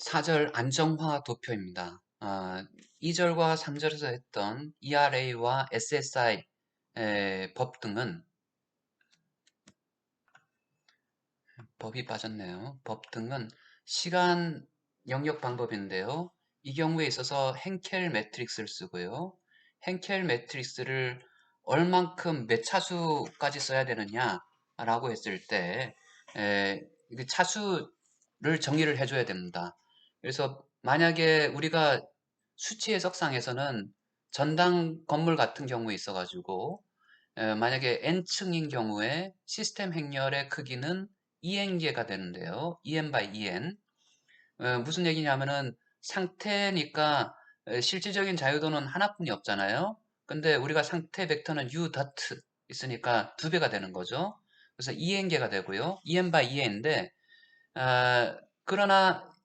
4절 안정화 도표입니다. 아, 2절과 3절에서 했던 ERA와 SSI 의법 등은 법이 빠졌네요. 법 등은 시간 영역 방법인데요. 이 경우에 있어서 henkel 매트릭스를 쓰고요. henkel 매트릭스를 얼만큼 몇 차수까지 써야 되느냐 라고 했을 때 에, 차수를 정의를 해줘야 됩니다. 그래서 만약에 우리가 수치 해석상에서는 전당 건물 같은 경우에 있어가지고 만약에 n층인 경우에 시스템 행렬의 크기는 2n개가 되는데요. 2n by 2n 무슨 얘기냐면은 상태니까 실질적인 자유도는 하나뿐이 없잖아요. 근데 우리가 상태 벡터는 u dot 있으니까 두 배가 되는 거죠. 그래서 2n개가 되고요. 2n by 2n인데 어, 그러나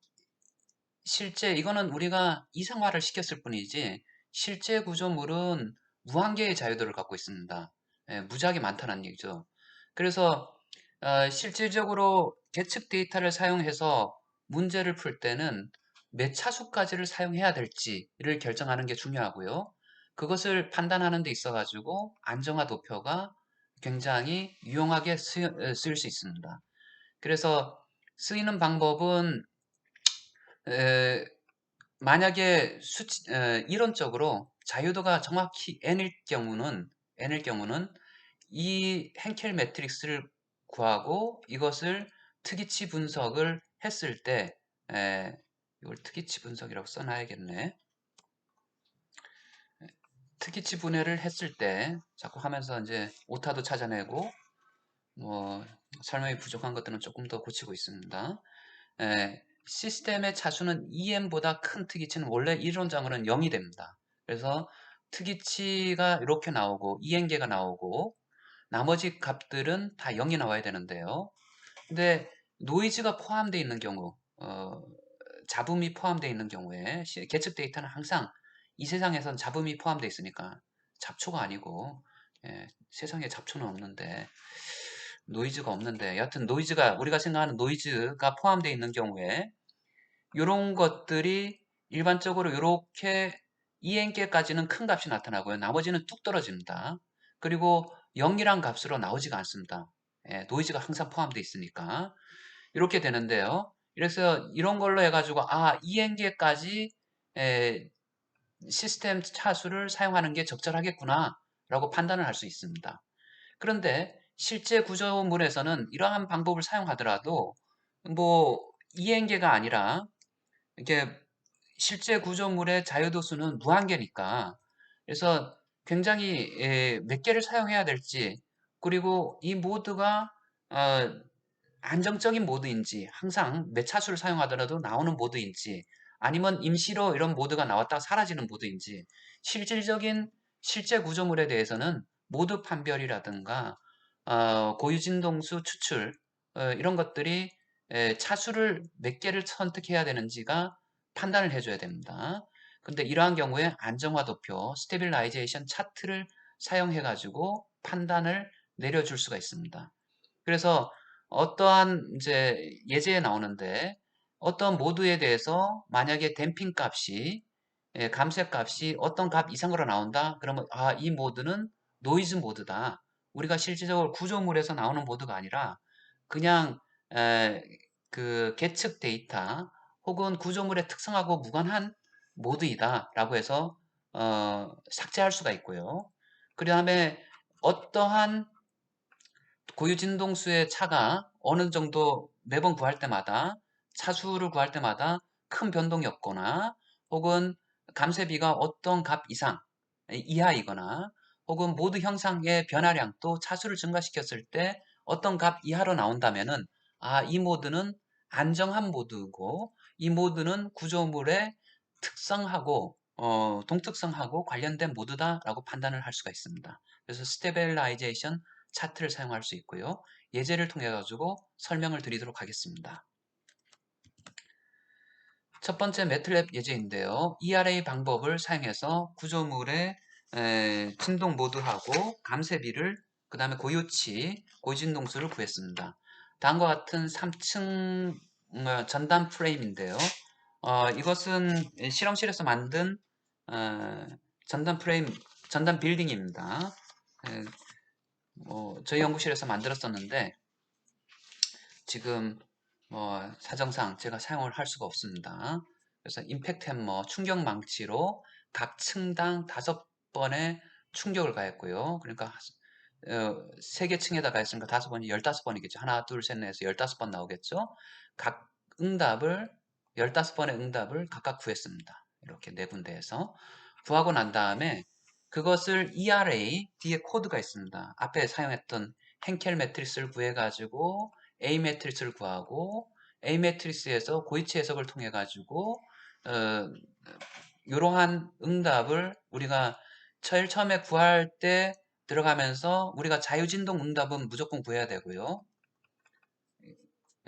실제 이거는 우리가 이상화를 시켰을 뿐이지 실제 구조물은 무한계의 자유도를 갖고 있습니다. 예, 무지하게 많다는 얘기죠. 그래서 어, 실질적으로 계측 데이터를 사용해서 문제를 풀 때는 몇 차수까지를 사용해야 될지를 결정하는 게 중요하고요. 그것을 판단하는 데 있어 가지고 안정화 도표가 굉장히 유용하게 쓰일 수 있습니다. 그래서 쓰이는 방법은 에, 만약에 수치, 에, 이론적으로 자유도가 정확히 n일 경우는 n일 경우는 이 henkel 매트릭스를 구하고 이것을 특이치 분석을 했을 때 에, 이걸 특이치 분석이라고 써놔야겠네. 특이치 분해를 했을 때 자꾸 하면서 이제 오타도 찾아내고 뭐 설명이 부족한 것들은 조금 더 고치고 있습니다. 에, 시스템의 차수는 2n보다 큰 특이치는 원래 이론상으로는 0이 됩니다. 그래서 특이치가 이렇게 나오고 2n개가 나오고 나머지 값들은 다 0이 나와야 되는데요. 근데 노이즈가 포함되어 있는 경우 어, 잡음이 포함되어 있는 경우에 계측 데이터는 항상 이 세상에선 잡음이 포함되어 있으니까 잡초가 아니고 예, 세상에 잡초는 없는데 노이즈가 없는데 여하튼 노이즈가 우리가 생각하는 노이즈가 포함되어 있는 경우에 이런 것들이 일반적으로 이렇게 2n개까지는 큰 값이 나타나고요. 나머지는 뚝 떨어집니다. 그리고 0이란 값으로 나오지가 않습니다. 예, 노이즈가 항상 포함되어 있으니까 이렇게 되는데요. 그래서 이런 걸로 해가지고 아 2n개까지 에, 시스템 차수를 사용하는 게 적절하겠구나 라고 판단을 할 수 있습니다. 그런데 실제 구조물에서는 이러한 방법을 사용하더라도 뭐 2n개가 아니라 이게 실제 구조물의 자유도수는 무한계니까 그래서 굉장히 예, 몇 개를 사용해야 될지 그리고 이 모드가 어, 안정적인 모드인지 항상 몇 차수를 사용하더라도 나오는 모드인지 아니면 임시로 이런 모드가 나왔다가 사라지는 모드인지 실질적인 실제 구조물에 대해서는 모드 판별이라든가 어, 고유진동수 추출 어, 이런 것들이 에, 차수를 몇 개를 선택해야 되는지가 판단을 해줘야 됩니다. 근데 이러한 경우에 안정화 도표, 스테빌라이제이션 차트를 사용해 가지고 판단을 내려줄 수가 있습니다. 그래서 어떠한 이제 예제에 나오는데 어떤 모드에 대해서 만약에 댐핑 값이 예, 감쇄 값이 어떤 값 이상으로 나온다 그러면 아 이 모드는 노이즈 모드다 우리가 실질적으로 구조물에서 나오는 모드가 아니라 그냥 에, 그 계측 데이터 혹은 구조물의 특성하고 무관한 모드이다 라고 해서 어, 삭제할 수가 있고요. 그 다음에 어떠한 고유 진동수의 차가 어느 정도 매번 구할 때마다 차수를 구할 때마다 큰 변동이 없거나 혹은 감쇄비가 어떤 값 이상 이하이거나 혹은 모드 형상의 변화량도 차수를 증가시켰을 때 어떤 값 이하로 나온다면은 아, 이 모드는 안정한 모드고 이 모드는 구조물의 특성하고 어, 동특성하고 관련된 모드다라고 판단을 할 수가 있습니다. 그래서 스테빌라이제이션 차트를 사용할 수 있고요. 예제를 통해 가지고 설명을 드리도록 하겠습니다. 첫 번째 매틀랩 예제인데요. ERA 방법을 사용해서 구조물의 에, 진동 모드하고 감쇄비를 그 다음에 고유치, 고진동수를 구했습니다. 다음과 같은 3층 어, 전담 프레임인데요. 어, 이것은 실험실에서 만든 어, 전단 프레임, 전단 빌딩입니다. 에, 뭐 저희 연구실에서 만들었었는데 지금 뭐 사정상 제가 사용을 할 수가 없습니다. 그래서 임팩트 햄머 충격 망치로 각 층당 다섯 번의 충격을 가했고요. 그러니까 어, 세개 층에다가 했으니까 다섯 번이 열다섯 번이겠죠. 하나, 둘, 셋, 넷에서 열다섯 번 나오겠죠. 각 응답을 열다섯 번의 응답을 각각 구했습니다. 이렇게 네 군데에서 구하고 난 다음에 그것을 ERA 뒤에 코드가 있습니다. 앞에 사용했던 henkel 매트리스를 구해가지고 A 매트리스를 구하고 A 매트리스에서 고이치 해석을 통해 가지고 어, 이러한 응답을 우리가 제일 처음에 구할 때 들어가면서 우리가 자유진동 응답은 무조건 구해야 되고요.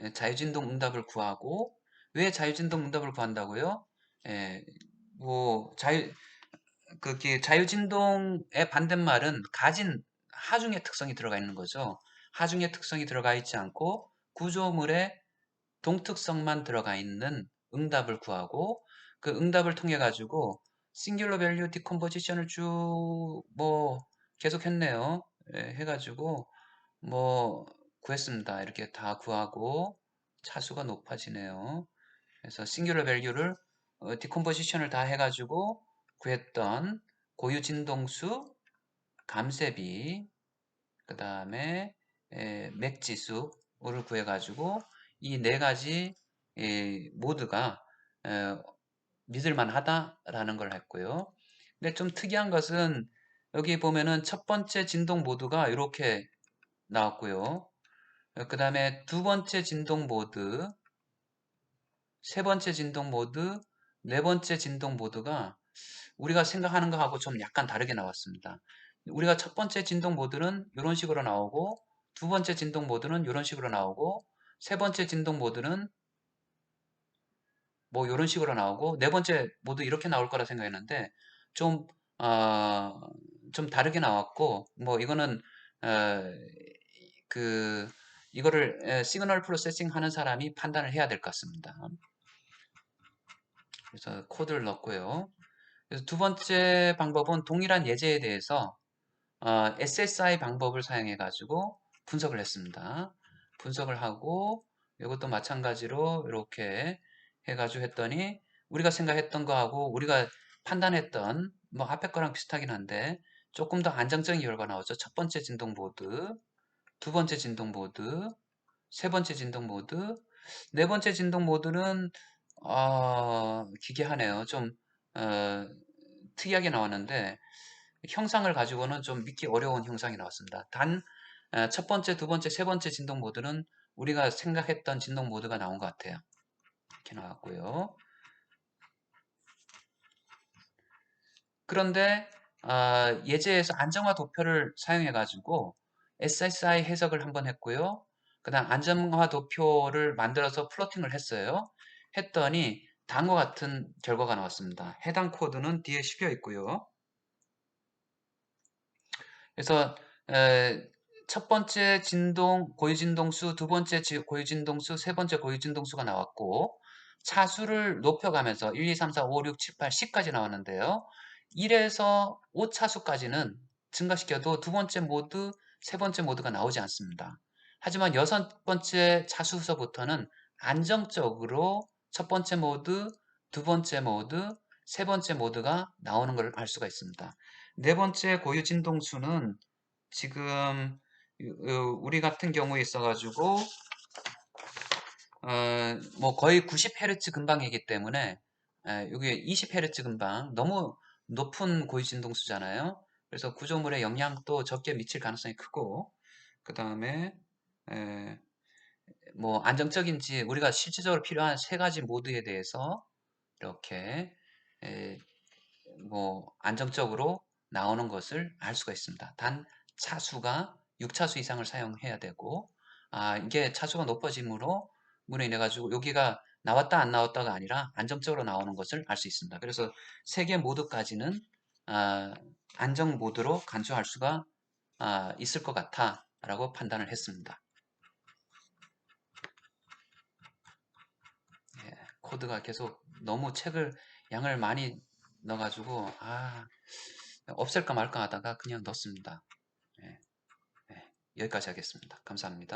예, 자유진동 응답을 구하고 왜 자유진동 응답을 구한다고요? 예, 뭐 자유 그게 자유진동의 반대말은 가진 하중의 특성이 들어가 있는 거죠. 하중의 특성이 들어가 있지 않고 구조물의 동특성만 들어가 있는 응답을 구하고 그 응답을 통해 가지고 싱귤러 밸류 디컴포지션을 쭉 뭐 계속 했네요. 예, 해가지고 뭐 구했습니다. 이렇게 다 구하고 차수가 높아지네요. 그래서 싱귤러 밸류를 어, 디컴포지션을 다 해가지고 구했던 고유 진동수, 감쇄비, 그 다음에 맥지수를 구해가지고 이 네 가지 모드가 믿을만 하다라는 걸 했고요. 근데 좀 특이한 것은 여기 보면은 첫 번째 진동 모드가 이렇게 나왔고요. 그 다음에 두 번째 진동 모드, 세 번째 진동 모드, 네 번째 진동 모드가 우리가 생각하는 거하고 좀 약간 다르게 나왔습니다. 우리가 첫 번째 진동 모드는 이런 식으로 나오고 두 번째 진동 모드는 이런 식으로 나오고 세 번째 진동 모드는 뭐 이런 식으로 나오고 네 번째 모드 이렇게 나올 거라 생각했는데 좀, 어, 좀 다르게 나왔고 뭐 이거는 어, 그 이거를 시그널 프로세싱 하는 사람이 판단을 해야 될 것 같습니다. 그래서 코드를 넣고요. 그래서 두 번째 방법은 동일한 예제에 대해서 어, SSI 방법을 사용해 가지고 분석을 했습니다. 분석을 하고 이것도 마찬가지로 이렇게 해가지고 했더니 우리가 생각했던 거하고 우리가 판단했던 뭐 앞에 거랑 비슷하긴 한데 조금 더 안정적인 결과가 나오죠. 첫 번째 진동 모드, 두 번째 진동 모드, 세 번째 진동 모드, 네 번째 진동 모드는 어, 기괴하네요. 좀 어, 특이하게 나왔는데 형상을 가지고는 좀 믿기 어려운 형상이 나왔습니다. 단 첫 번째, 두 번째, 세 번째 진동 모드는 우리가 생각했던 진동 모드가 나온 것 같아요. 이렇게 나왔고요. 그런데 어, 예제에서 안정화 도표를 사용해 가지고 SSI 해석을 한번 했고요. 그 다음 안정화 도표를 만들어서 플로팅을 했어요. 했더니 다음과 같은 결과가 나왔습니다. 해당 코드는 뒤에 실려 있고요. 그래서 에, 첫 번째 진동, 고유진동수, 두 번째 고유진동수, 세 번째 고유진동수가 나왔고 차수를 높여가면서 1, 2, 3, 4, 5, 6, 7, 8, 10까지 나왔는데요. 1에서 5차수까지는 증가시켜도 두 번째 모드, 세 번째 모드가 나오지 않습니다. 하지만 여섯 번째 차수서부터는 안정적으로 첫 번째 모드, 두 번째 모드, 세 번째 모드가 나오는 걸 알 수가 있습니다. 네 번째 고유 진동수는 지금 우리 같은 경우에 있어가지고 어, 뭐 거의 90Hz 근방이기 때문에 이게 20Hz 근방 너무 높은 고유 진동수잖아요. 그래서 구조물의 영향도 적게 미칠 가능성이 크고 그 다음에 뭐 안정적인지 우리가 실질적으로 필요한 세 가지 모드에 대해서 이렇게 에, 뭐 안정적으로 나오는 것을 알 수가 있습니다. 단 차수가 6차수 이상을 사용해야 되고 아 이게 차수가 높아짐으로 문에 인해 가지고 여기가 나왔다 안 나왔다가 아니라 안정적으로 나오는 것을 알 수 있습니다. 그래서 세 개 모드까지는 아, 안정 모드로 간주할 수가 아, 있을 것 같아 라고 판단을 했습니다. 예, 코드가 계속 너무 책을 양을 많이 넣어가지고 아 없앨까 말까 하다가 그냥 넣습니다. 예, 예, 여기까지 하겠습니다. 감사합니다.